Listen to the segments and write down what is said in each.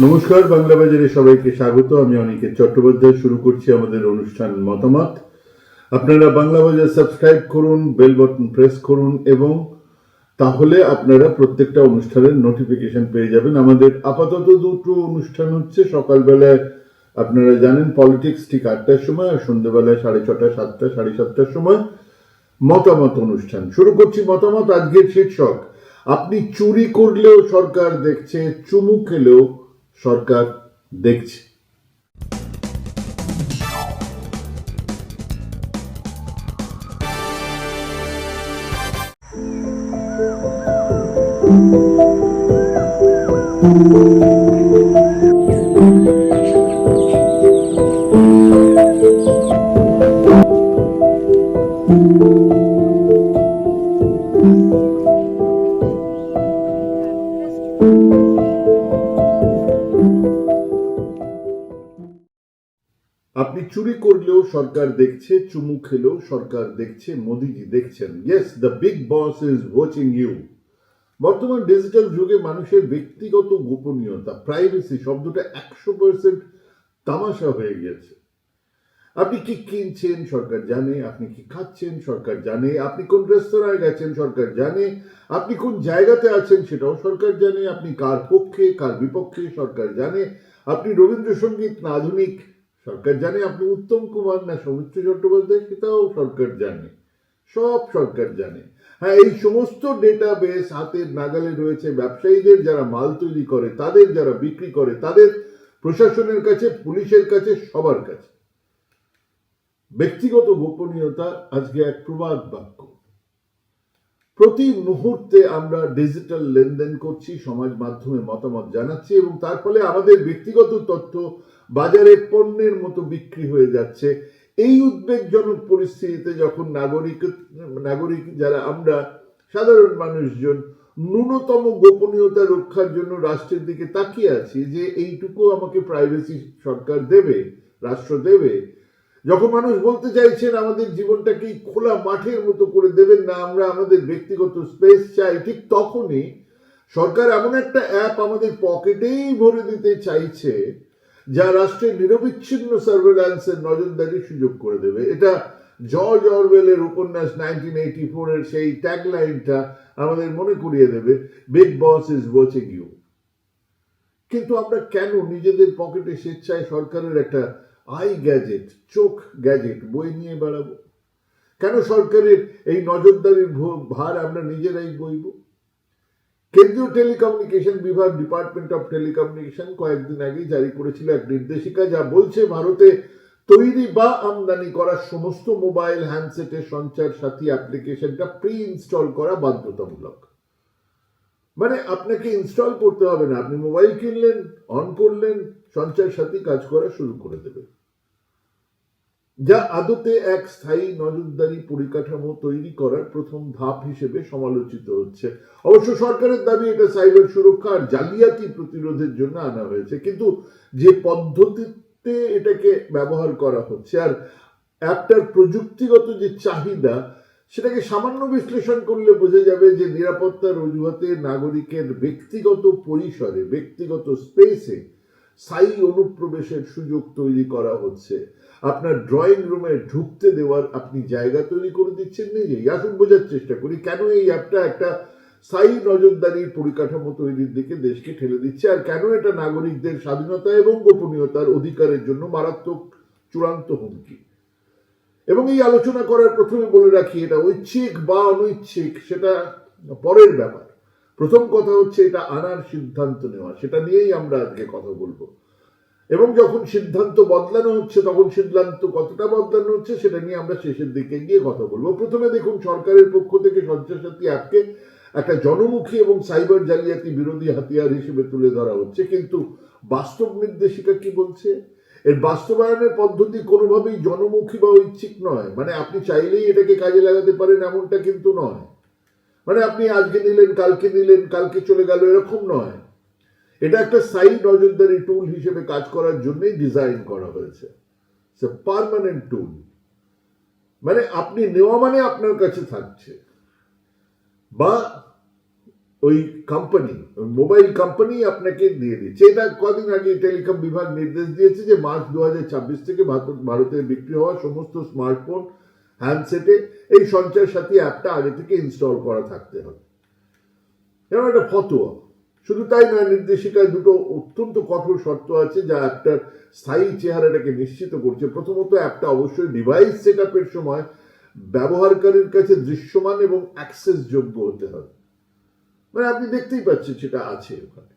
নমস্কার, বাংলা বাজারে সবাইকে স্বাগত। আমি অনিকেত চট্টোপাধ্যায়। শুরু করছি আমাদের অনুষ্ঠান মতামত। আপনারা বাংলা বাজার সাবস্ক্রাইব করুন, বেল বাটন প্রেস করুন এবং তাহলে আপনারা প্রত্যেকটা অনুষ্ঠানের নোটিফিকেশন পেয়ে যাবেন। আমাদের আপাতত দুটো অনুষ্ঠান হচ্ছে। সকালবেলায় আপনারা জানেন, পলিটিক্স ঠিক আটটার সময় আর সন্ধ্যেবেলায় সাড়ে ছটা, সাতটা, সাড়ে সাতটার সময় মতামত অনুষ্ঠান। শুরু করছি মতামত, আজকের শীর্ষক। আপনি চুরি করলেও সরকার দেখছে, চুমু খেলেও সরকার দেখছে। আপনি সরকার দেখছে, চুমু খেলেও সরকার দেখছে, মোদিজি দেখছেন। Yes the big boss is watching you বর্তমান ডিজিটাল যুগে মানুষের ব্যক্তিগত গোপনীয়তা প্রাইভেসি শব্দটা একশো পার্সেন্ট তামাশা হয়ে গিয়েছে। আপনি কি কিনছেন, সরকার জানে। আপনি কি খাচ্ছেন, সরকার জানে। আপনি কোন রেস্তোরাঁয় গেছেন, সরকার জানে। আপনি কোন জায়গাতে আছেন, সেটাও সরকার জানে। আপনি কার পক্ষে, কার বিপক্ষে, সরকার জানে। আপনি রবীন্দ্রসঙ্গীত না আধুনিক সরকার জানে, আপনি উত্তম কুমার না সৌমিত্র চট্টোপাধ্যায়, সেটাও সরকার জানে, সব সরকার জানে। হ্যাঁ এই সমস্ত ডেটা বেস হাতের নাগালে রয়েছে ব্যবসায়ীদের যারা মাল তৈরি করে, তাদের যারা বিক্রি করে, তাদের প্রশাসনের কাছে, পুলিশের কাছে, সবার কাছে। ব্যক্তিগত গোপনীয়তা, আজকে এক প্রবাদ বাক্য। প্রতি মুহূর্তে আমরা ডিজিটাল লেনদেন করছি, সমাজ মাধ্যমে মতামত জানাচ্ছি এবং তার ফলে আমাদের ব্যক্তিগত তথ্য বাজারে পণ্যের মতো বিক্রি হয়ে যাচ্ছে। এই উদ্বেগজনক পরিস্থিতিতে যখন নাগরিক নাগরিক যারা আমরা, সাধারণ মানুষজন, ন্যূনতম গোপনীয়তা রক্ষার জন্য রাষ্ট্রের দিকে তাকিয়ে আছি যে এইটুকু আমাকে প্রাইভেসি সরকার দেবে, রাষ্ট্র দেবে। যখন মানুষ বলতে চাইছেন আমাদের জীবনটাকে খোলা মাঠের মতো করে দেবেন না, আমরা আমাদের ব্যক্তিগত স্পেস চাই, ঠিক তখনই সরকার এমন একটা অ্যাপ আমাদের পকেটেই ভরে দিতে চাইছে যা রাষ্ট্রের নিরবিচ্ছিন্ন সার্ভেলান্সের নজরদারি সুযোগ করে দেবে। এটা জর্জ অরওয়েলের উপন্যাস নাইনটিন এইটি ফোরের সেই ট্যাগলাইনটা আমাদের মনে করিয়ে দেবে big boss is watching you কিন্তু আমরা কেন নিজেদের পকেটে স্বেচ্ছায় সরকারের একটা আই গ্যাজেট চোখ গ্যাজেট বই নিয়ে বেড়াবো? কেন সরকারের এই নজরদারির ভার আমরা নিজেরাই বইব? কেন্দ্রীয় টেলিকমিউনিকেশন বিভাগ, ডিপার্টমেন্ট অফ টেলিকমিউনিকেশন কয়েকদিন আগে জারি করেছিল এক নির্দেশিকা, যা বলছে ভারতে তৈরি বা আমদানি করা সমস্ত মোবাইল হ্যান্ডসেটের সঞ্চার সাথী অ্যাপ্লিকেশনটা প্রি ইনস্টল করা বাধ্যতামূলক। মানে আপনাকে ইনস্টল করতে হবে না, আপনি মোবাইল কিনলেন অন করলেন, সঞ্চার সাথী কাজ করা শুরু করে দেবে। যা আদতে এক স্থায়ী নজরদারি পরিকাঠামো তৈরি করার প্রথম ধাপ হিসেবে সমালোচিত হচ্ছে। অবশ্য সরকারের দাবি এটা সাইবার সুরক্ষা আর জালিয়াতি প্রতিরোধের জন্য আনা হয়েছে। কিন্তু যে পদ্ধতিতে এটাকে ব্যবহার করা হচ্ছে আর অ্যাপটার প্রযুক্তিগত যে চাহিদা, সেটাকে সামান্য বিশ্লেষণ করলে বোঝা যাবে যে নিরাপত্তার অজুহাতে নাগরিকের ব্যক্তিগত পরিসরে, ব্যক্তিগত স্পেসে স্থায়ী অনুপ্রবেশের সুযোগ তৈরি করা হচ্ছে। আপনার ড্রয়িং রুমে ঢুকতে দেওয়ার আপনি জায়গা তৈরি করে দিচ্ছেন নিজেই। আসুন বোঝার চেষ্টা করি, কেন এই অ্যাপটা একটা স্থায়ী নজরদারির পরিকাঠামো তৈরির দিকে দেশকে ঠেলে দিচ্ছে? আর কেন এটা নাগরিকদের স্বাধীনতা এবং গোপনীয়তার অধিকারের জন্য মারাত্মক চূড়ান্ত হুমকি? এবং এই আলোচনা করার প্রথমে বলে রাখি, এটা ঐচ্ছিক বা অনৈচ্ছিক, সেটা পরের ব্যাপার। প্রথম কথা হচ্ছে এটা আনার সিদ্ধান্ত নেওয়া। সেটা নিয়েই আমরা আজকে কথা বলব। এবং যখন সিদ্ধান্ত বদলানো হচ্ছে, তখন সিদ্ধান্ত কতটা বদলানো হচ্ছে, সেটা নিয়ে আমরা শেষের দিকে গিয়ে কথা বলব। প্রথমে দেখুন, সরকারের পক্ষ থেকে সঞ্চারসাথী অ্যাপকে একটা জনমুখী এবং সাইবার জালিয়াতি বিরোধী হাতিয়ার হিসেবে তুলে ধরা হচ্ছে। কিন্তু বাস্তব নির্দেশিকা কি বলছে? এর বাস্তবায়নের পদ্ধতি কোনোভাবেই জনমুখী বা ঐচ্ছিক নয়। মানে আপনি চাইলেই এটাকে কাজে লাগাতে পারেন, এমনটা কিন্তু নয়। মানে আপনি আজকে নিলেন কালকে নিলেন কালকে চলে গেল, এরকম নয়। এটা একটা সাইড নজরদারি টুল হিসেবে কাজ করার জন্যই ডিজাইন করা হয়েছে। পারমানেন্ট টুল মানে আপনি নেওয়া মানে আপনার কাছে থাকছে। বা ওই কোম্পানি মোবাইল কোম্পানি আপনাকে দিয়ে দিচ্ছে। এটা কদিন আগে টেলিকম বিভাগ নির্দেশ দিয়েছে যে মার্চ দু হাজার ছাব্বিশ থেকে ভারত- ভারতে বিক্রি হওয়া সমস্ত স্মার্টফোন হ্যান্ডসেটে এই সঞ্চয় সাথী অ্যাপটা আগে থেকে ইনস্টল করা থাকতে হবে। যেমন একটা ফতোয়া। শুধু তাই নয়, নির্দেশিকায় দুটো অত্যন্ত কঠোর শর্ত আছে যা অ্যাপটার স্থায়ী চেহারাটাকে নিশ্চিত করছে। প্রথমত অ্যাপটা অবশ্যই ডিভাইস সেট সময় ব্যবহারকারীর কাছে দৃশ্যমান এবং অ্যাক্সেস যোগ্য হতে হবে। মানে আপনি দেখতেই পাচ্ছেন সেটা আছে ওখানে।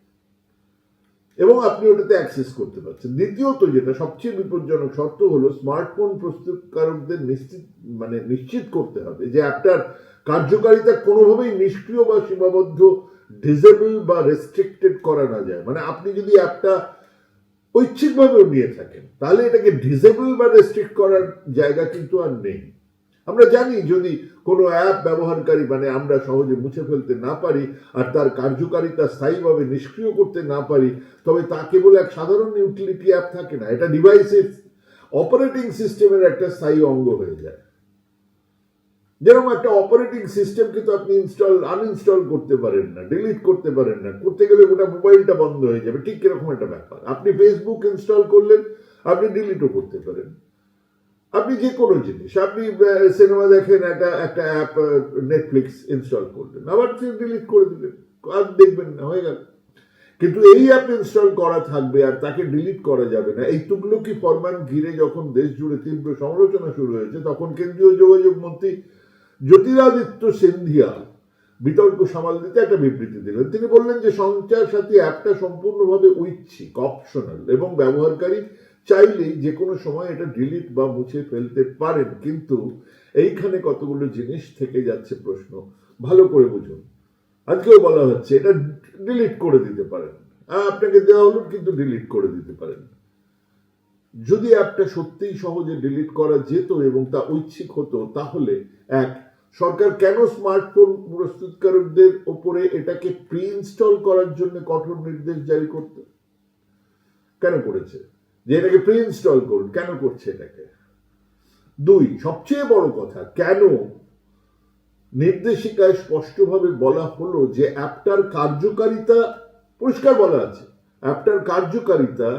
এবং আপনি ওটাতে অ্যাক্সেস করতে পারছেন। দ্বিতীয়ত যেটা, সবচেয়ে বিপজ্জনক শর্ত হলো স্মার্টফোন প্রস্তুতকারকদের নিশ্চিত মানে নিশ্চিত করতে হবে যে অ্যাপটার কার্যকারিতা কোনোভাবেই নিষ্ক্রিয় বা সীমাবদ্ধ ডিসেবল বা রেস্ট্রিক্টেড করা না যায়। মানে আপনি যদি অ্যাপটা ঐচ্ছিকভাবেও নিয়ে থাকেন, তাহলে এটাকে ডিসেবল বা রেস্ট্রিক্ট করার জায়গা কিন্তু আর নেই। আমরা জানি যদি কোনো অ্যাপ ব্যবহারকারী মানে আমরা সহজে মুছে ফেলতে না পারি আর তার কার্যকারিতা স্থায়ীভাবে নিষ্ক্রিয় করতে না পারি, তবে তা কেবল এক সাধারণ ইউটিলিটি অ্যাপ থাকে না, এটা ডিভাইসের অপারেটিং সিস্টেমের একটা স্থায়ী অঙ্গ হয়ে যায়। যেরকম একটা অপারেটিং সিস্টেম কিন্তু আপনি ইনস্টল আনইনস্টল করতে পারেন না ডিলিট করতে পারেন না, করতে গেলে গোটা মোবাইলটা বন্ধ হয়ে যাবে, ঠিক এরকম একটা ব্যাপার। আপনি ফেসবুক ইনস্টল করলেন, আপনি ডিলিটও করতে পারেন। আপনি যে কোনো জিনিস, আপনি সিনেমা দেখেন, একটা একটা অ্যাপ নেটফ্লিক্স ইনস্টল করলেন, আবার ডিলিট করে দিলেন, আর দেখবেন না, হয়ে গেল। কিন্তু এই অ্যাপ ইনস্টল করা থাকবে আর তাকে ডিলিট করা যাবে না। এই তুগলকি ফরমান ঘিরে যখন দেশ জুড়ে তীব্র সমালোচনা শুরু হয়েছে, তখন কেন্দ্রীয় যোগাযোগ মন্ত্রী জ্যোতিরাদিত্য সিন্ধিয়া বিতর্ক সামাল দিতে একটা বিবৃতি দিলেন। তিনি বললেন যে, সঞ্চার সাথী অ্যাপটা সম্পূর্ণভাবে ঐচ্ছিক অপশনাল এবং ব্যবহারকারী চাইলেই যে কোনো সময় এটা ডিলিট বা মুছে ফেলতে পারেন, কিন্তু এইখানে কতগুলো জিনিস থেকে যাচ্ছে প্রশ্ন। ভালো করে বুঝুন। আজকেও বলা হচ্ছে এটা ডিলিট করে দিতে পারেন। আপনাকে দেওয়া হলো, কিন্তু ডিলিট করে দিতে পারেন। যদি অ্যাপটা সত্যিই সহজে ডিলিট করা যেত এবং তা ঐচ্ছিক হতো, তাহলে এক, সরকার কেন স্মার্টফোন প্রস্তুতকারকদের ওপরে এটাকে প্রি ইনস্টল করার জন্য কঠোর নির্দেশ জারি করত? কেন করেছে? যে এটাকে প্রি ইনস্টল করুন, কেন করছে এটাকে? দুই, সবচেয়ে বড় কথা, কেন নির্দেশিকায় স্পষ্টভাবে বলা হলো যে অ্যাপটার কার্যকারিতা, পরিষ্কার বলা আছে, অ্যাপটার কার্যকারিতা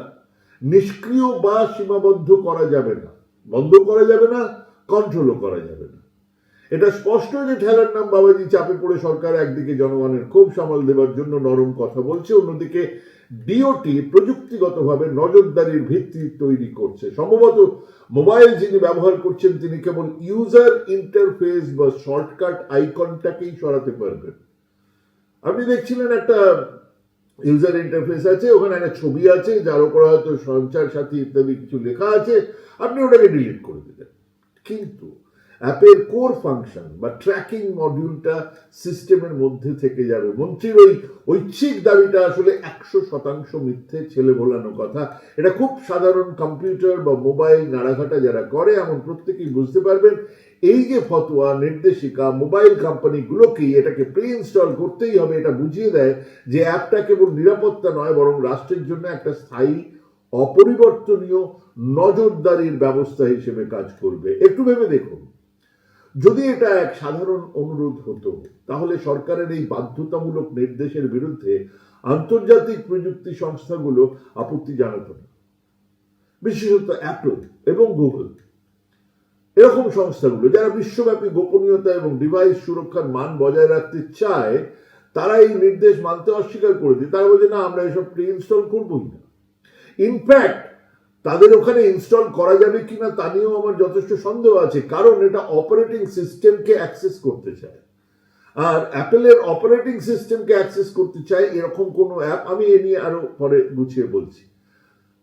নিষ্ক্রিয় বা সীমাবদ্ধ করা যাবে না। বন্ধ করা যাবে না কন্ট্রোলও করা যাবে না। এটা স্পষ্ট যে ঠেলার নাম বাবাজি চাপে পড়ে সরকার একদিকে জনগণের ক্ষোভ সামাল দেওয়ার জন্য নরম কথা বলছে, অন্যদিকে ডিওটি প্রযুক্তিগতভাবে নজরদারির ভিত্তি তৈরি করছে। সম্ভবত মোবাইল যিনি ব্যবহার করছেন, তিনি কেবল ইউজার ইন্টারফেস বা শর্টকাট আইকনটাকেই সরাতে পারবেন। আপনি দেখছিলেন একটা ইউজার ইন্টারফেস আছে, ওখানে একটা ছবি আছে, যার উপর হয়তো সঞ্চার সাথী ইত্যাদি কিছু লেখা আছে, আপনি ওটাকে ডিলিট করে দিলেন। কিন্তু অ্যাপের কোর ফাংশন বা ট্র্যাকিং মডিউলটা সিস্টেমের মধ্যে থেকে যাবে। মন্ত্রীর ওই ঐচ্ছিক দাবিটা আসলে একশো শতাংশ মিথ্যে, ছেলে ভোলানো কথা। এটা খুব সাধারণ কম্পিউটার বা মোবাইল নাড়াঘাটা যারা করে, এমন প্রত্যেকেই বুঝতে পারবেন। এই যে ফতোয়া, নির্দেশিকা, মোবাইল কোম্পানিগুলোকেই এটাকে প্রি ইনস্টল করতেই হবে, এটা বুঝিয়ে দেয় যে অ্যাপটা কেবল নিরাপত্তা নয়, বরং রাষ্ট্রের জন্য একটা স্থায়ী, অপরিবর্তনীয়, নজরদারির ব্যবস্থা হিসেবে কাজ করবে। একটু ভেবে দেখুন। যদি এটা এক সাধারণ অনুরোধ হতো, তাহলে সরকারের এই বাধ্যতামূলক নির্দেশের বিরুদ্ধে আন্তর্জাতিক প্রযুক্তি সংস্থাগুলো আপত্তি জানাতো না। বিশেষত অ্যাপল এবং গুগল এরকম সংস্থাগুলো, যারা বিশ্বব্যাপী গোপনীয়তা এবং ডিভাইস সুরক্ষার মান বজায় রাখতে চায়, তারা এই নির্দেশ মানতে অস্বীকার করে দিয়ে, তারা বলছে না, আমরা এসব প্রি ইনস্টল করবোই না। ইনফ্যাক্ট তাদের ওখানে ইনস্টল করা যাবে কিনা তা নিয়েও আমার যথেষ্ট সন্দেহ আছে, কারণ এটা অপারেটিং সিস্টেমকে অ্যাক্সেস করতে চায়। আর অ্যাপেলের অপারেটিং সিস্টেমকে অ্যাক্সেস করতে চায় এরকম কোনো অ্যাপ আমি এ নিয়ে আরও পরে গুছিয়ে বলছি।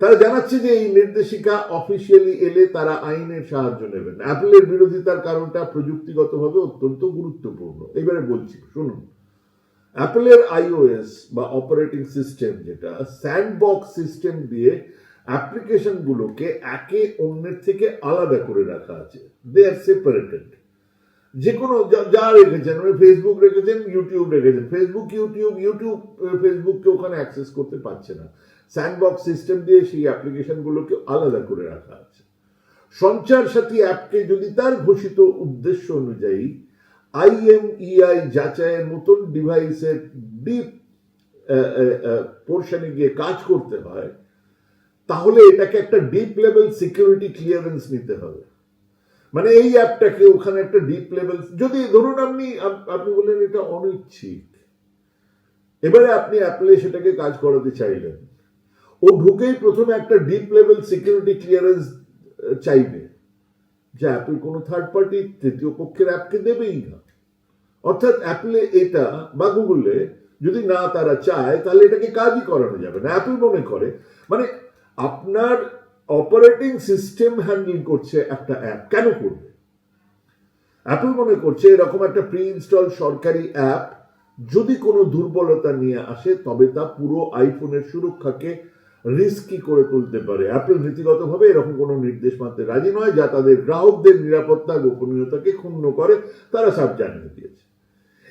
তারা জানাচ্ছে যে এই নির্দেশিকা অফিসিয়ালি এলে তারা আইনের সাহায্য নেবেন। অ্যাপেলের বিরোধিতার কারণটা প্রযুক্তিগতভাবে অত্যন্ত গুরুত্বপূর্ণ। এবারে বলছি, শুনুন। অ্যাপেলের আইওএস বা অপারেটিং সিস্টেম যেটা স্যান্ডবক্স সিস্টেম দিয়ে অ্যাপ্লিকেশনগুলোকে একে অন্যের থেকে আলাদা করে রাখা আছে। দে আর সেপারেটেড যে কোনো যা- রেখেছেন মানে ফেসবুক রেখেছেন ইউটিউব রেখেছেন। ফেসবুক ইউটিউব ইউটিউব ফেসবুককে ওখানে অ্যাক্সেস করতে পারছে না। স্যান্ডবক্স সিস্টেম দিয়ে সেই অ্যাপ্লিকেশনগুলোকে আলাদা করে রাখা আছে। সঞ্চার সাথী অ্যাপকে যদি তার ঘোষিত উদ্দেশ্য অনুযায়ী আইএমইআই যাচাইয়ের মতন ডিভাইসের ডিপ পোর্শনে গিয়ে কাজ করতে হয় তাহলে এটাকে একটা ডিপ লেভেল সিকিউরিটি ক্লিয়ারেন্স নিতে হবে। মানে এই অ্যাপটাকে ওখানে একটা ডিপ লেভেল যদি ধরুন আপনি আপনি বললেন এটা অনিচ্ছিক। এবারে আপনি অ্যাপলে সেটাকে কাজ করাতে চাইলেন। ও ঢুকেই প্রথমে একটা ডিপ লেভেল সিকিউরিটি ক্লিয়ারেন্স চাইবে। যে অ্যাপল কোনো থার্ড পার্টি তৃতীয় পক্ষের অ্যাপকে দেবেই না। অর্থাৎ অ্যাপলে এটা বা গুগলে যদি না তারা চায়, তাহলে এটাকে কাজই করানো যাবে না। অ্যাপল মনে করে মানে আপনার অপারেটিং সিস্টেম হ্যান্ডেল করছে একটা অ্যাপ কেন করবে? অ্যাপল মনে করছে এরকম একটা প্রি ইনস্টল সরকারি অ্যাপ যদি কোনো দুর্বলতা নিয়ে আসে, তবে তা পুরো আইফোনের সুরক্ষাকে রিস্কি করে তুলতে পারে। অ্যাপল নীতিগতভাবে এরকম কোনো নির্দেশ মানতে রাজি নয়, যা তাদের গ্রাহকদের নিরাপত্তা, গোপনীয়তাকে ক্ষুণ্ণ করে। তারা সব জানিয়ে দিয়েছে।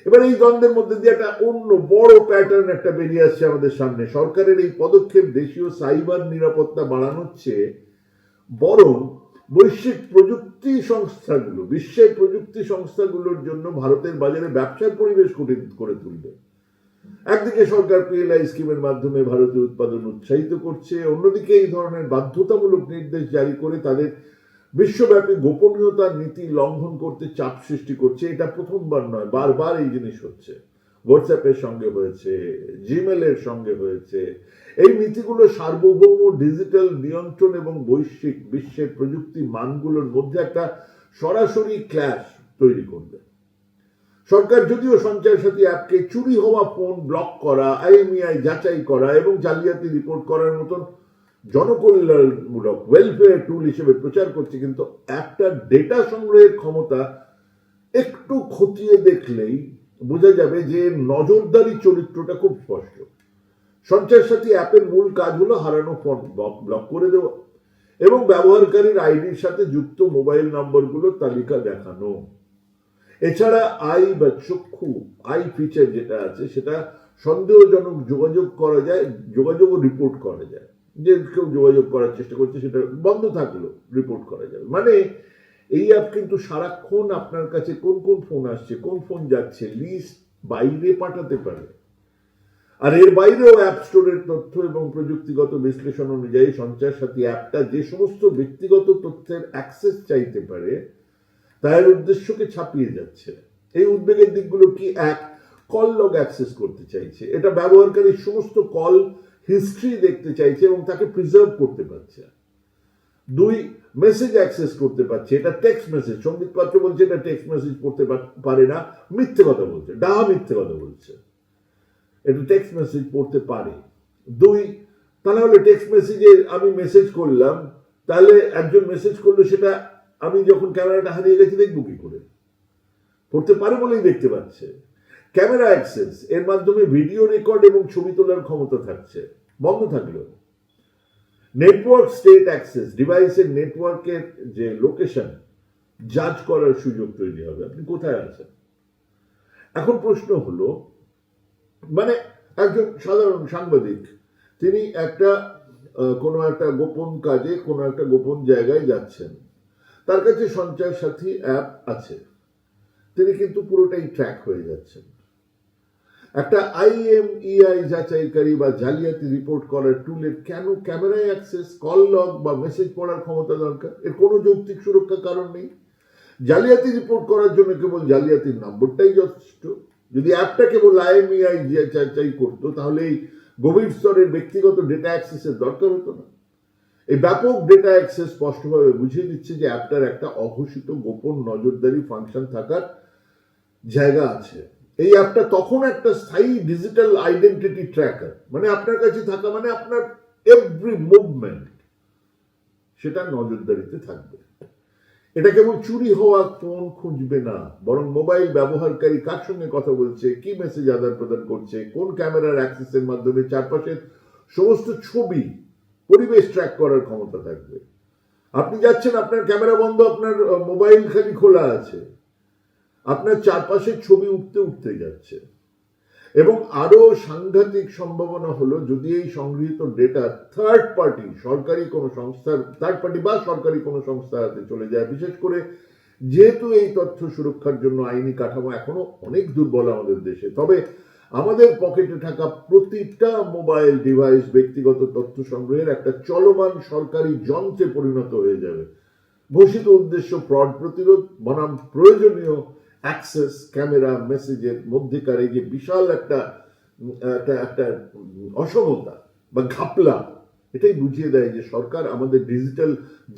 এবার এই দ্বন্দ্বের মধ্যে দিয়ে একটা অন্য বড় প্যাটার্ন একটা বেরিয়ে আসছে আমাদের সামনে। সরকারের এই পদক্ষেপ দেশীয় সাইবার নিরাপত্তা বাড়ানোর চেয়ে বরং বৈশ্বিক প্রযুক্তি সংস্থাগুলো, বিশ্বের প্রযুক্তি সংস্থাগুলোর জন্য ভারতের বাজারে ব্যবসার পরিবেশ কঠিন করে তুলবে। একদিকে সরকার পিএলআই স্কিমের মাধ্যমে ভারতীয় উৎপাদন উৎসাহিত করছে, অন্যদিকে এই ধরনের বাধ্যতামূলক নির্দেশ জারি করে তাদের বিশ্বব্যাপী গোপনীয়তার নীতি লঙ্ঘন করতে চাপ সৃষ্টি করছে, এটা প্রথমবার নয়, বারবার এই জিনিস হচ্ছে। হোয়াটসঅ্যাপের সঙ্গে হয়েছে জিমেলের সঙ্গে হয়েছে। এই নীতিগুলো সার্বভৌম ডিজিটাল নিয়ন্ত্রণ এবং বৈশ্বিক বিশ্বের প্রযুক্তি মানগুলোর মধ্যে একটা সরাসরি ক্ল্যাশ তৈরি করবে। সরকার যদিও সঞ্চয় সাথী অ্যাপকে চুরি হওয়া ফোন ব্লক করা আইএমইআই যাচাই করা এবং জালিয়াতি রিপোর্ট করার মতন জনকল্যাণমূলক ওয়েলফেয়ার টুল হিসেবে প্রচার করছে, কিন্তু একটা ডেটা সংগ্রহের ক্ষমতা একটু খতিয়ে দেখলেই বোঝা যাবে যে নজরদারি চরিত্রটা খুব স্পষ্ট। সঞ্চয় সাথী অ্যাপের মূল কাজ হলো হারানো ফোন ব্লক করে দেওয়া এবং ব্যবহারকারীর আইডির সাথে যুক্ত মোবাইল নম্বরগুলোর তালিকা দেখানো। এছাড়া আই বা চক্ষু, আই ফিচার যেটা আছে, সেটা সন্দেহজনক যোগাযোগ করা যায়, যোগাযোগ রিপোর্ট করা যায়। যে কেউ যোগাযোগ করার চেষ্টা করছে, সেটা বন্ধ থাকল রিপোর্ট করা যাবে। মানে এই অ্যাপ কিন্তু সারাক্ষণ আপনার কাছে কোন কোন ফোন আসছে, কোন ফোন যাচ্ছে লিস্ট বাইরে পাঠাতে পারে। আর এর বাইরেও অ্যাপ স্টোরের তথ্য এবং প্রযুক্তিগত বিশ্লেষণ অনুযায়ী সঞ্চয় সাথী অ্যাপটা যে সমস্ত ব্যক্তিগত তথ্যের অ্যাক্সেস চাইতে পারে তার উদ্দেশ্যকে ছাপিয়ে যাচ্ছে। এই উদ্বেগের দিকগুলো কি এক? কল লগ অ্যাক্সেস করতে চাইছে। এটা ব্যবহারকারীর সমস্ত কল হিস্ট্রি দেখতে চাইছে এবং তাকে প্রিজার্ভ করতে পারছে। দুই মেসেজ অ্যাক্সেস করতে পারছে। এটা টেক্সট মেসেজ সংগীত পাত্র বলছে এটা টেক্সট মেসেজ পড়তে পারে না, মিথ্যে কথা বলছে, ডাহা মিথ্যে কথা বলছে। এটা টেক্সট মেসেজ পড়তে পারে। দুই তা না হলে টেক্সট মেসেজে আমি মেসেজ করলাম, তাহলে একজন মেসেজ করল সেটা আমি যখন ক্যামেরাটা হারিয়ে গেছি, দেখব কি করে? পড়তে পারে বলেই দেখতে পাচ্ছে। ক্যামেরা অ্যাক্সেস, এর মাধ্যমে ভিডিও রেকর্ড এবং ছবি তোলার ক্ষমতা থাকছে, বন্ধ থাকলেও নেটওয়ার্ক স্টেট অ্যাক্সেস ডিভাইসের নেটওয়ার্কের যে লোকেশন জাজ করার সুযোগ তৈরি হবে। আপনি কোথায় আছেন? এখন প্রশ্ন হলো মানে একজন সাধারণ সাংবাদিক, তিনি একটা কোনো একটা গোপন কাজে, কোনো একটা গোপন জায়গায় যাচ্ছেন। তার কাছে সঞ্চয় সাথী অ্যাপ আছে। তিনি কিন্তু পুরোটাই ট্র্যাক হয়ে যাচ্ছেন। একটা আইএমইআই যাচাইকারী বা জালিয়াতি রিপোর্ট করার টুলের কেন ক্যামেরায় অ্যাক্সেস কল লগ বা মেসেজ পড়ার ক্ষমতা দরকার? এর কোনো যৌক্তিক সুরক্ষা কারণ নেই। জালিয়াতি রিপোর্ট করার জন্য কেবল জালিয়াতির নম্বরটাই যথেষ্ট। যদি অ্যাপটা কেবল আইএমইআই যাচাই করতো, তাহলে এই গভীর স্তরের ব্যক্তিগত ডেটা অ্যাক্সেসের দরকার হতো না। এই ব্যাপক ডেটা অ্যাক্সেস স্পষ্টভাবে বুঝিয়ে দিচ্ছে যে অ্যাপটার একটা অঘোষিত গোপন নজরদারি ফাংশন থাকার জায়গা আছে। এই অ্যাপটা তখন একটা স্থায়ী ডিজিটাল আইডেন্টিটি ট্র্যাকার মানে আপনার কাছে থাকা মানে আপনার এভরি মুভমেন্ট সেটা নজরদারিতে থাকবে। এটা কেবল চুরি হওয়া ফোন খুঁজবে না, বরং মোবাইল ব্যবহারকারী কার সঙ্গে কথা বলছে, কি মেসেজ আদান প্রদান করছে, কোন ক্যামেরার অ্যাক্সেসের মাধ্যমে চারপাশের সমস্ত ছবি, পরিবেশ ট্র্যাক করার ক্ষমতা থাকবে। আপনি যাচ্ছেন, আপনার ক্যামেরা বন্ধ, আপনার মোবাইল খালি খোলা আছে। আপনার চারপাশের ছবি উঠতে উঠতে যাচ্ছে। এবং আরও সাংঘাতিক সম্ভাবনা হলো, যদি এই সংগৃহীত ডেটা থার্ড পার্টি সরকারি কোনো সংস্থার থার্ড পার্টি বা সরকারি কোনো সংস্থার হাতে চলে যায়, বিশেষ করে যেহেতু এই তথ্য সুরক্ষার জন্য আইনি কাঠামো এখনও অনেক দুর্বল আমাদের দেশে। তবে আমাদের পকেটে থাকা প্রতিটা মোবাইল ডিভাইস ব্যক্তিগত তথ্য সংগ্রহের একটা চলমান সরকারি যন্ত্রে পরিণত হয়ে যাবে। ঘোষিত উদ্দেশ্য ফ্রড প্রতিরোধ, বনাম প্রয়োজনীয় অ্যাক্সেস ক্যামেরা মেসেজের মধ্যেকার এই যে বিশাল একটা একটা একটা অসমতা বা ঘাপলা, এটাই বুঝিয়ে দেয় যে সরকার আমাদের ডিজিটাল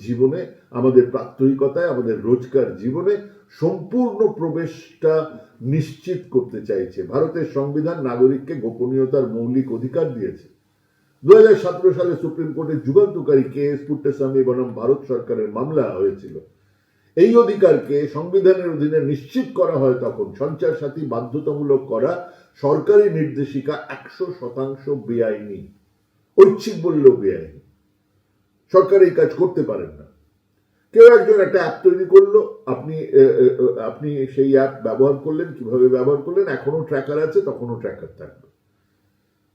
জীবনে, আমাদের প্রাত্যহিকতায়, আমাদের রোজকার জীবনে সম্পূর্ণ প্রবেশটা নিশ্চিত করতে চাইছে। ভারতের সংবিধান নাগরিককে গোপনীয়তার মৌলিক অধিকার দিয়েছে। দু হাজার সতেরো সালে সুপ্রিম কোর্টের যুগান্তকারী কে এস পুট্টাস্বামী বনাম ভারত সরকারের মামলা হয়েছিল। এই অধিকারকে সংবিধানের অধীনে নিশ্চিত করা হয় তখন। সঞ্চার সাথী বাধ্যতামূলক করা সরকারি নির্দেশিকা একশো শতাংশ বেআইনি। ঐচ্ছিক বললেও বেআইনি। সরকার এই কাজ করতে পারেন না। কেউ একজন একটা অ্যাপ তৈরি করল, আপনি আপনি সেই অ্যাপ ব্যবহার করলেন, কীভাবে ব্যবহার করলেন এখনও ট্র্যাকার আছে, তখনও ট্র্যাকার থাকবে।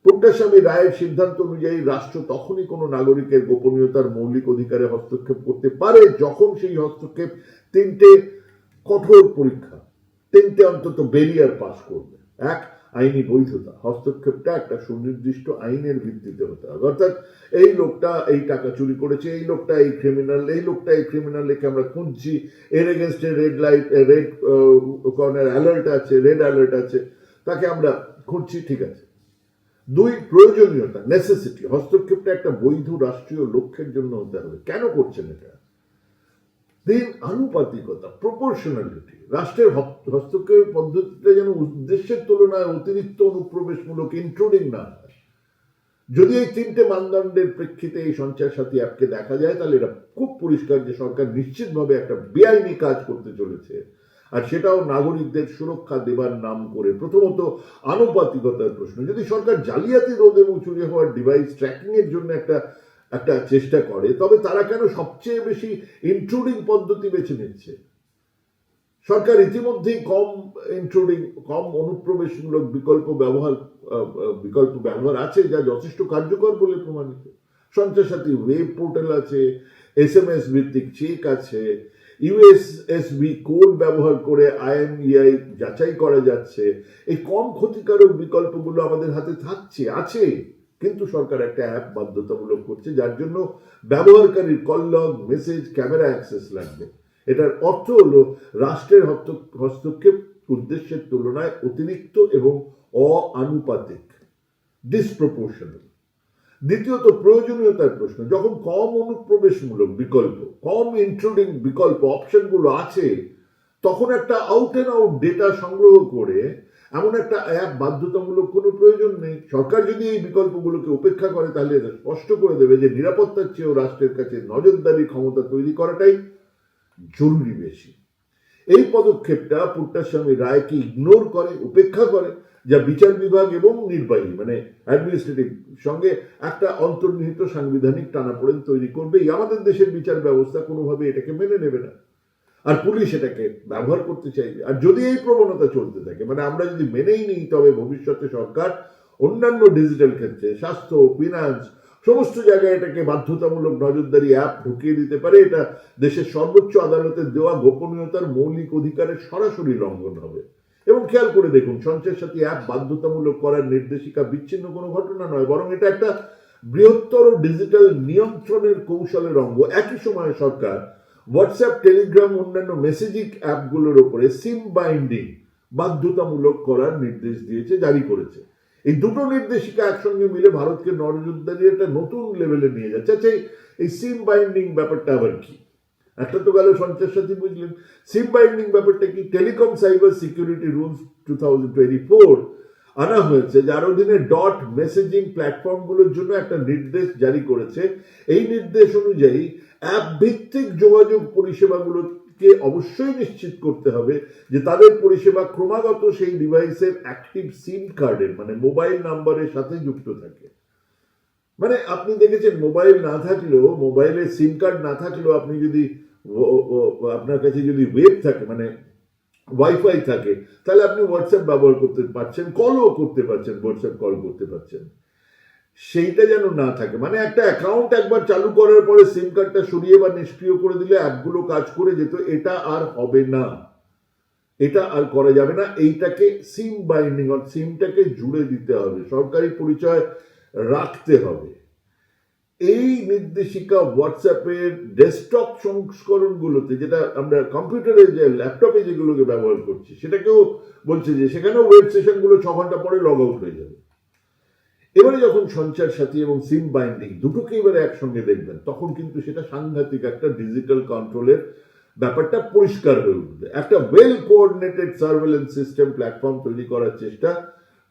পুট্টাস্বামী রায়ের সিদ্ধান্ত অনুযায়ী রাষ্ট্র তখনই কোনো নাগরিকের গোপনীয়তার মৌলিক অধিকারে হস্তক্ষেপ করতে পারে যখন সেই হস্তক্ষেপ তিনটে কঠোর পরীক্ষা, তিনটে অন্তত বেরিয়ার পাস করবে। এক, আইনি বৈধতা। হস্তক্ষেপটা একটা সুনির্দিষ্ট আইনের ভিত্তিতে হতে হবে। অর্থাৎ এই লোকটা এই টাকা চুরি করেছে, এই লোকটা এই ক্রিমিনাল এই লোকটা এই ক্রিমিনাল লেখে আমরা খুঁজছি। এর এগেনস্টে red light red corner alert আছে রেড অ্যালার্ট আছে, তাকে আমরা খুঁজছি, ঠিক আছে। দুই প্রয়োজনীয়তা নেসেসিটি হস্তক্ষেপটা একটা বৈধ রাষ্ট্রীয় লক্ষ্যের জন্য হতে হবে। কেন করছেন এটা? তিন, আনুপাতিকতা প্রপোর্শনালিটি রাষ্ট্রের হস্তক্ষেপের পদ্ধতিটা যেন উদ্দেশ্যের তুলনায় অতিরিক্ত অনুপ্রবেশমূলক ইনক্লুডিং না হয়। যদি এই তিনটে মানদণ্ডের প্রেক্ষিতে এই সঞ্চার সাথী অ্যাপকে দেখা যায়, তাহলে এটা খুব পরিষ্কার যে সরকার নিশ্চিতভাবে একটা বেআইনি কাজ করতে চলেছে। আর সেটাও নাগরিকদের সুরক্ষা দেবার নাম করে। প্রথমত, আনুপাতিকতার প্রশ্ন। যদি সরকার জালিয়াতি রোধ এবং চুরি হওয়ার ডিভাইস ট্র্যাকিং এর জন্য একটা একটা চেষ্টা করে, তবে তারা কেন সবচেয়ে বেশি ইনক্লুডিং পদ্ধতি বেছে নিচ্ছে? সরকার ইতিমধ্যেই কম ইনক্লুডিং কম অনুপ্রবেশমূলক বিকল্প ব্যবহার বিকল্প ব্যবহার আছে, যা যথেষ্ট কার্যকর বলে প্রমাণিত। সঞ্চয় সাথী ওয়েব পোর্টাল আছে এস এম এস ভিত্তিক চেক আছে ইউএসএসবি কোড ব্যবহার করে আইএমইআই যাচাই করা যাচ্ছে। এই কম ক্ষতিকারক বিকল্পগুলো আমাদের হাতে থাকছে, আছে। কিন্তু সরকার একটা অ্যাপ বাধ্যতামূলক করছে, যার জন্য ব্যবহারকারীর call log, message, camera access লাগবে। এটার অর্থ হলো রাষ্ট্রের হস্তক্ষেপ উদ্দেশ্যের তুলনায় অতিরিক্ত এবং অআনুপাতিক। ডিসপ্রপোর্শনাল দ্বিতীয়ত, প্রয়োজনীয়তার প্রশ্ন, যখন কম অনুপ্রবেশমূলক বিকল্প, কম ইনক্লুডিং বিকল্প অপশনগুলো আছে, তখন একটা আউট অ্যান্ড আউট ডেটা সংগ্রহ করে এমন একটা অ্যাপ বাধ্যতামূলক কোনো প্রয়োজন নেই। সরকার যদি এই বিকল্পগুলোকে উপেক্ষা করে, তাহলে এটা স্পষ্ট করে দেবে যে নিরাপত্তার চেয়েও রাষ্ট্রের কাছে নজরদারি ক্ষমতা তৈরি করাটাই জরুরি বেশি। এই পদক্ষেপটা পুট্টাস্বামী রায়কে ইগনোর করে, উপেক্ষা করে। যা বিচার বিভাগ এবং নির্বাহী মানে অ্যাডমিনিস্ট্রেটিভ সঙ্গে একটা অন্তর্নিহিত সাংবিধানিক টানাপোড়েন তৈরি করবেই আমাদের দেশের বিচার ব্যবস্থা কোনোভাবে এটাকে মেনে নেবে না। আর পুলিশ এটাকে ব্যবহার করতে চাইবে। আর যদি এই প্রবণতা চলতে থাকে মানে আমরা যদি মেনেই নিই, তবে ভবিষ্যতে সরকার অন্যান্য ডিজিটাল ক্ষেত্রে, স্বাস্থ্য ফিনান্স সমস্ত জায়গায় এটাকে বাধ্যতামূলক নজরদারি অ্যাপ ঢুকিয়ে দিতে পারে। এটা দেশের সর্বোচ্চ আদালতের দেওয়া গোপনীয়তার মৌলিক অধিকারের সরাসরি লঙ্ঘন হবে। এবং খেয়াল করে দেখুন সঞ্চয় সাথী অ্যাপ বাধ্যতামূলক করার নির্দেশিকা বিচ্ছিন্ন কোনো ঘটনা নয়, বরং এটা একটা বৃহত্তর ডিজিটাল নিয়ন্ত্রণের কৌশলের অঙ্গ। একই সময়ে সরকার হোয়াটসঅ্যাপ টেলিগ্রাম অন্যান্য মেসেজিং অ্যাপগুলোর ওপরে সিম বাইন্ডিং বাধ্যতামূলক করার নির্দেশ দিয়েছে, জারি করেছে। এই দুটো নির্দেশিকা একসঙ্গে মিলে ভারতকে নজরদারি একটা নতুন লেভেলে নিয়ে যাচ্ছে। আচ্ছা এই- এই সিম বাইন্ডিং ব্যাপারটা আবার কি? একটা তো গেল সঞ্চার সাথী বুঝলেন। সিম বাইন্ডিং ব্যাপারটা কি? Telecom cyber security rules two আনা হয়েছে, যার অধীনে ডট মেসেজিং প্ল্যাটফর্মগুলোর জন্য একটা নির্দেশ জারি করেছে। এই নির্দেশ অনুযায়ী অ্যাপ ভিত্তিক যোগাযোগ পরিষেবাগুলোকে অবশ্যই নিশ্চিত করতে হবে যে তাদের পরিষেবা ক্রমাগত সেই ডিভাইসের অ্যাক্টিভ সিম কার্ডের মানে মোবাইল নাম্বারের সাথে যুক্ত থাকে। মানে আপনি দেখেছেন মোবাইল না থাকলেও মোবাইলের সিম কার্ড না থাকলেও আপনি যদি আপনার কাছে যদি ওয়েব থাকে মানে ওয়াইফাই থাকে, তাহলে আপনি হোয়াটসঅ্যাপ ব্যবহার করতে পারছেন কলও করতে পারছেন হোয়াটসঅ্যাপ কল করতে পারছেন। সেইটা যেন না থাকে মানে একটা অ্যাকাউন্ট একবার চালু করার পরে সিম কার্ডটা সরিয়ে বা নিষ্ক্রিয় করে দিলে অ্যাপগুলো কাজ করে যেত, এটা আর হবে না। এটা আর করা যাবে না, এইটাকে সিম বাইন্ডিং সিমটাকে জুড়ে দিতে হবে। সরকারি পরিচয় রাখতে হবে। এই নির্দেশিকা হোয়াটসঅ্যাপের ডেস্কটপ সংস্করণগুলোতে, যেটা আমরা কম্পিউটারে যে ল্যাপটপে যেগুলোকে ব্যবহার করছি, সেটাকেও বলছে যে সেখানেও ওয়েব সেশনগুলো ছ ঘণ্টা পরে লগ আউট হয়ে যাবে। এবারে যখন সঞ্চার সাথী এবং সিম বাইন্ডিং দুটোকে এবারে একসঙ্গে দেখবেন, তখন কিন্তু সেটা সাংঘাতিক একটা ডিজিটাল কন্ট্রোলের ব্যাপারটা পরিষ্কার হয়ে উঠবে। একটা well coordinated surveillance system platform তৈরি করার চেষ্টা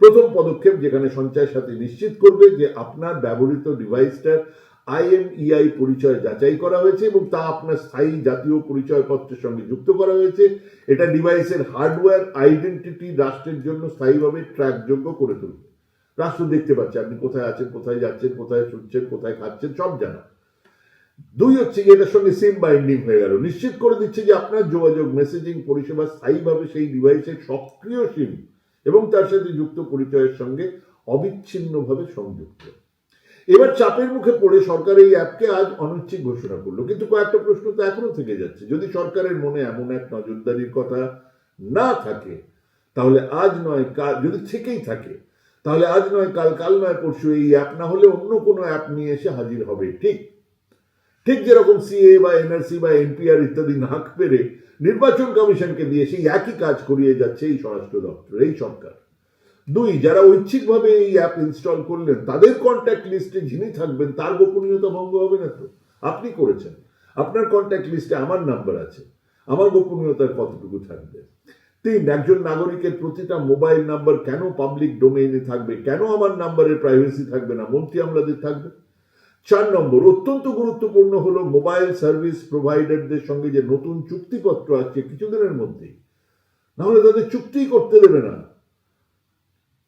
প্রথম পদক্ষেপ যেখানে সঞ্চয় সাথী নিশ্চিত করবে যে আপনার ব্যবহৃত ডিভাইসটার আইএমইআই পরিচয় যাচাই করা হয়েছে এবং তা আপনার স্থায়ী জাতীয় পরিচয়পত্রের সঙ্গে যুক্ত করা হয়েছে। এটা ডিভাইসের হার্ডওয়্যার আইডেন্টিটি রাষ্ট্রের জন্য স্থায়ীভাবে ট্র্যাকযোগ্য করে তুলবে। রাষ্ট্র দেখতে পাচ্ছে আপনি কোথায় আছেন, কোথায় যাচ্ছেন, কোথায় শুনছেন, কোথায় খাচ্ছেন, সব জানা। দুই হচ্ছে এটার সঙ্গে সিম বাইন্ডিং হয়ে গেল। নিশ্চিত করে দিচ্ছে যে আপনার যোগাযোগ, মেসেজিং পরিষেবা স্থায়ীভাবে সেই ডিভাইসের সক্রিয় সিম এবং তার সাথে যুক্ত পরিচয়ের সঙ্গে অবিচ্ছিন্নভাবে সংযুক্ত। এবার চাপের মুখে পড়ে সরকার এই অ্যাপকে আজ অনিচ্ছিক ঘোষণা করল। কিন্তু কয়েকটা প্রশ্ন তো এখনও থেকে যাচ্ছে। যদি সরকারের মনে এমন এক নজরদারির কথা না থাকে, তাহলে আজ নয় কাল যদি থেকেই থাকে, তাহলে আজ নয় কাল কাল নয় পরশু এই অ্যাপ, না হলে অন্য কোনো অ্যাপ নিয়ে এসে হাজির হবে। ঠিক? ঠিক যেরকম সিএ বা এনআরসি বা এনপিআর ইত্যাদি নাক পেরে নির্বাচন কমিশনকে দিয়ে সেই একই কাজ করিয়ে যাচ্ছে এই স্বরাষ্ট্র দপ্তর, এই সরকার। দুই, যারা ঐচ্ছিকভাবে এই অ্যাপ ইনস্টল করলেন, তাদের কন্ট্যাক্ট লিস্টে যিনি থাকবেন, তার গোপনীয়তা ভঙ্গ হবে না তো? আপনি করেছেন। আপনার কন্ট্যাক্ট লিস্টে আমার নাম্বার আছে। আমার গোপনীয়তার কতটুকু থাকবে? তিন, একজন নাগরিকের প্রতিটা মোবাইল নাম্বার কেন পাবলিক ডোমেইনে থাকবে? কেন আমার নাম্বারের প্রাইভেসি থাকবে না? মন্ত্রী আমলাদের থাকবে? চার নম্বর, অত্যন্ত গুরুত্বপূর্ণ হলো মোবাইল সার্ভিস প্রোভাইডারদের সঙ্গে যে নতুন চুক্তিপত্র আছে কিছুদিনের মধ্যেই নাহলে তাদের চুক্তি করতে দেবে না।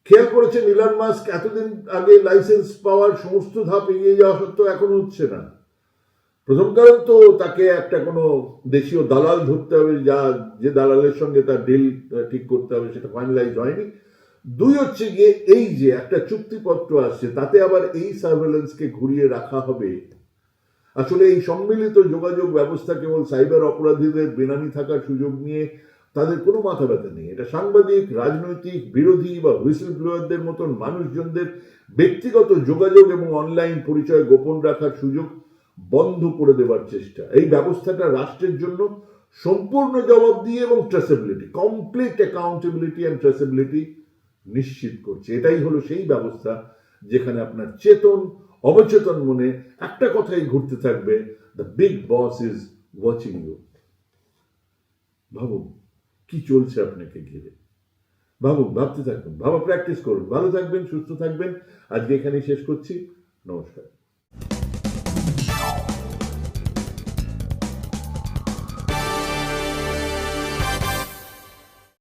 খেয়াল করেছেন ইলন মাস্ক, এতদিন আগে লাইসেন্স পাওয়ার সমস্ত ধাপ এগিয়ে যাওয়া সত্ত্বেও এখনও হচ্ছে না। প্রথম কারণ তো তাকে একটা কোনো দেশীয় দালাল ধরতে হবে, যা যে দালালের সঙ্গে তার ডিল ঠিক করতে হবে, সেটা ফাইনালাইজ হয়নি। দুই হচ্ছে গিয়ে এই যে একটা চুক্তিপত্র আসছে তাতে আবার এই সার্ভেলেন্সকে ঘুরিয়ে রাখা হবে। আসলে এই সম্মিলিত যোগাযোগ ব্যবস্থা কেবল সাইবার অপরাধীদের বেনামি থাকার সুযোগ নিয়ে তাদের কোনো মাথা ব্যথা নেই। এটা সাংবাদিক, রাজনৈতিক, বিরোধী বা হুইসেল ব্লোয়ারদের মতন মানুষজনদের ব্যক্তিগত যোগাযোগ এবং অনলাইন পরিচয় গোপন রাখার সুযোগ বন্ধ করে দেওয়ার চেষ্টা। এই ব্যবস্থাটা রাষ্ট্রের জন্য সম্পূর্ণ জবাব দিয়ে এবং traceability complete accountability and traceability নিশ্চিত করছে। এটাই হলো সেই ব্যবস্থা যেখানে আপনার চেতন, অবচেতন মনে একটা কথাই ঘুরতে থাকবে the big boss is watching you ভাবুন, কি চলছে আপনাকে ঘিরে? ভাবুন, ভাবতে থাকুন, ভাবা প্র্যাকটিস করুন। ভালো থাকবেন, সুস্থ থাকবেন। আজকে এখানেই শেষ করছি। নমস্কার।